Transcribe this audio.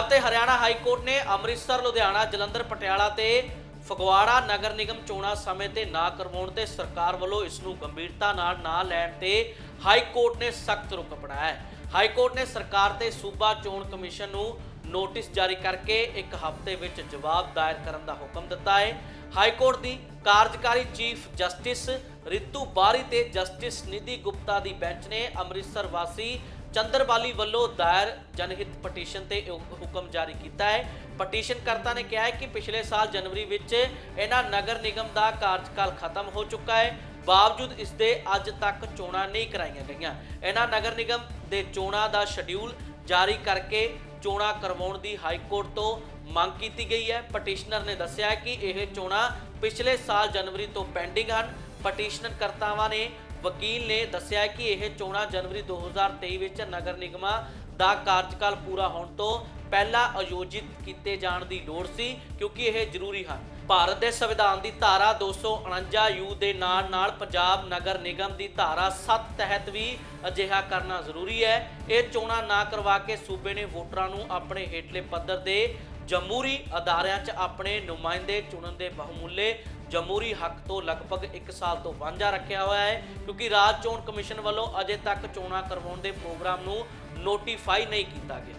ਪੰਜਾਬ ਤੇ Haryana high court ਨੇ ਅੰਮ੍ਰਿਤਸਰ, ਲੁਧਿਆਣਾ, ਜਲੰਧਰ, ਪਟਿਆਲਾ ਤੇ ਫਗਵਾੜਾ ਨਗਰ ਨਿਗਮ ਚੋਣਾਂ ਸਮੇਂ ਤੇ ਨਾ ਕਰਵਾਉਣ ਤੇ ਸਰਕਾਰ ਵੱਲੋਂ ਇਸ ਨੂੰ ਗੰਭੀਰਤਾ ਨਾਲ ਨਾ ਲੈਣ ਤੇ ਹਾਈ ਕੋਰਟ ਨੇ ਸਖਤ ਰੁਖ ਅਪਣਾਇਆ ਹੈ। ਹਾਈ ਕੋਰਟ ਨੇ ਸਰਕਾਰ ਤੇ ਸੂਬਾ ਚੋਣ ਕਮਿਸ਼ਨ ਨੂੰ ਨੋਟਿਸ ਜਾਰੀ ਕਰਕੇ ਇੱਕ ਹਫ਼ਤੇ ਵਿੱਚ ਜਵਾਬ ਦਾਇਰ ਕਰਨ ਦਾ ਹੁਕਮ ਦਿੱਤਾ ਹੈ। ਹਾਈ ਕੋਰਟ ਦੀ ਕਾਰਜਕਾਰੀ ਚੀਫ ਜਸਟਿਸ ਰਿਤੂ ਬਾਰੀ ਤੇ ਜਸਟਿਸ ਨਿਧੀ ਗੁਪਤਾ ਦੀ ਬੈਂਚ ਨੇ ਅੰਮ੍ਰਿਤਸਰ ਵਾਸੀ ਚੰਦਰਵਾਲੀ ਵੱਲੋਂ ਦਾਇਰ ਜਨਹਿਤ ਪਟੀਸ਼ਨ ਤੇ ਹੁਕਮ ਜਾਰੀ ਕੀਤਾ ਹੈ। ਪਟੀਸ਼ਨਕਰਤਾ ਨੇ ਕਿਹਾ ਹੈ ਕਿ ਪਿਛਲੇ ਸਾਲ ਜਨਵਰੀ ਵਿੱਚ ਇਹਨਾਂ ਨਗਰ ਨਿਗਮ ਦਾ ਕਾਰਜਕਾਲ ਖਤਮ ਹੋ ਚੁੱਕਾ ਹੈ। ਬਾਵਜੂਦ ਇਸ ਦੇ ਅੱਜ ਤੱਕ ਚੋਣਾਂ ਨਹੀਂ ਕਰਾਈਆਂ ਗਈਆਂ। ਇਹਨਾਂ ਨਗਰ ਨਿਗਮ ਦੇ ਚੋਣਾਂ ਦਾ ਸ਼ਡਿਊਲ ਜਾਰੀ ਕਰਕੇ ਚੋਣਾਂ ਕਰਵਾਉਣ ਦੀ ਹਾਈ ਕੋਰਟ ਤੋਂ ਮੰਗ ਕੀਤੀ ਗਈ ਹੈ। ਪਟੀਸ਼ਨਰ ਨੇ ਦੱਸਿਆ ਕਿ ਇਹ ਚੋਣਾਂ ਪਿਛਲੇ ਸਾਲ ਜਨਵਰੀ ਤੋਂ ਪੈਂਡਿੰਗ ਹਨ। ਪਟੀਸ਼ਨਕਰਤਾਵਾਂ ਨੇ ਵਕੀਲ ਨੇ ਦੱਸਿਆ ਕਿ ਇਹ ਚੋਣਾਂ ਜਨਵਰੀ 2023 ਵਿੱਚ ਨਗਰ ਨਿਗਮਾਂ ਦਾ ਕਾਰਜਕਾਲ ਪੂਰਾ ਹੋਣ ਤੋਂ ਪਹਿਲਾਂ ਆਯੋਜਿਤ ਕੀਤੇ ਜਾਣ ਦੀ ਲੋੜ ਸੀ, ਕਿਉਂਕਿ ਇਹ ਜ਼ਰੂਰੀ ਹਨ। ਭਾਰਤ ਦੇ ਸੰਵਿਧਾਨ ਦੀ ਧਾਰਾ 249 ਯੂ ਦੇ ਨਾਲ ਨਾਲ ਪੰਜਾਬ ਨਗਰ ਨਿਗਮ ਦੀ ਧਾਰਾ 7 ਤਹਿਤ ਵੀ ਅਜਿਹਾ ਕਰਨਾ ਜ਼ਰੂਰੀ ਹੈ। ਇਹ ਚੋਣਾਂ ਨਾ ਕਰਵਾ ਕੇ ਸੂਬੇ ਨੇ ਵੋਟਰਾਂ ਨੂੰ ਆਪਣੇ ਹੇਠਲੇ ਪੱਧਰ ਦੇ ਜਮਹੂਰੀ ਅਦਾਰਿਆਂ 'ਚ ਆਪਣੇ ਨੁਮਾਇੰਦੇ ਚੁਣਨ ਦੇ ਬਹੁਮੁੱਲੇ ਜਮਹੂਰੀ ਹੱਕ ਤੋਂ ਲਗਭਗ 1 ਸਾਲ ਤੋਂ ਵਾਂਝਾ ਰੱਖਿਆ ਹੋਇਆ ਹੈ, ਕਿਉਂਕਿ ਰਾਜ ਚੋਣ ਕਮਿਸ਼ਨ ਵੱਲੋਂ ਅਜੇ ਤੱਕ ਚੋਣਾਂ ਕਰਵਾਉਣ ਦੇ ਪ੍ਰੋਗਰਾਮ ਨੂੰ ਨੋਟੀਫਾਈ ਨਹੀਂ ਕੀਤਾ ਗਿਆ।